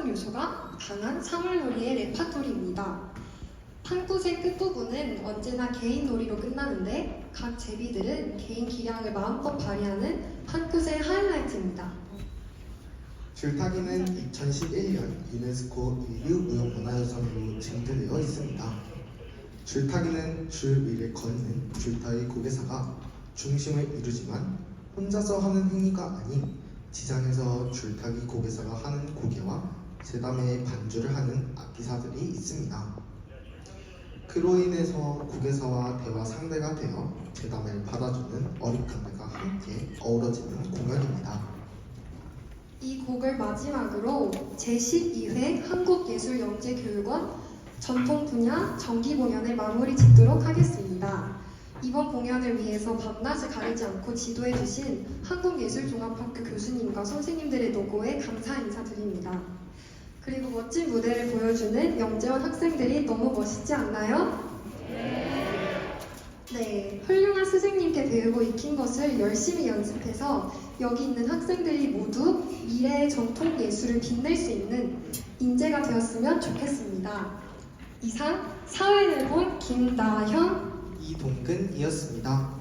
특성 요소가 강한 사물놀이의 레파토리입니다. 판굿의 끝부분은 언제나 개인 놀이로 끝나는데 각 제비들은 개인 기량을 마음껏 발휘하는 판굿의 하이라이트입니다. 줄타기는 2011년 유네스코 인류무형문화유산으로 증定되어 있습니다. 줄타기는 줄 위를 걷는 줄타기 고개사가 중심을 이루지만 혼자서 하는 행위가 아닌 지상에서 줄타기 고개사가 하는 고개와 재담의 반주를 하는 악기사들이 있습니다. 그로 인해서 고개사와 대화 상대가 되어 재담을 받아주는 어립간들과 함께 어우러지는 공연입니다. 이 곡을 마지막으로 제12회 한국예술영재교육원 전통 분야 정기 공연을 마무리 짓도록 하겠습니다. 이번 공연을 위해서 밤낮을 가리지 않고 지도해 주신 한국예술종합학교 교수님과 선생님들의 노고에 감사 인사드립니다. 그리고 멋진 무대를 보여주는 영재원 학생들이 너무 멋있지 않나요? 네, 훌륭한 스승님께 배우고 익힌 것을 열심히 연습해서 여기 있는 학생들이 모두 미래의 전통 예술을 빛낼 수 있는 인재가 되었으면 좋겠습니다. 이상 사회를 본 김나현 이동근이었습니다.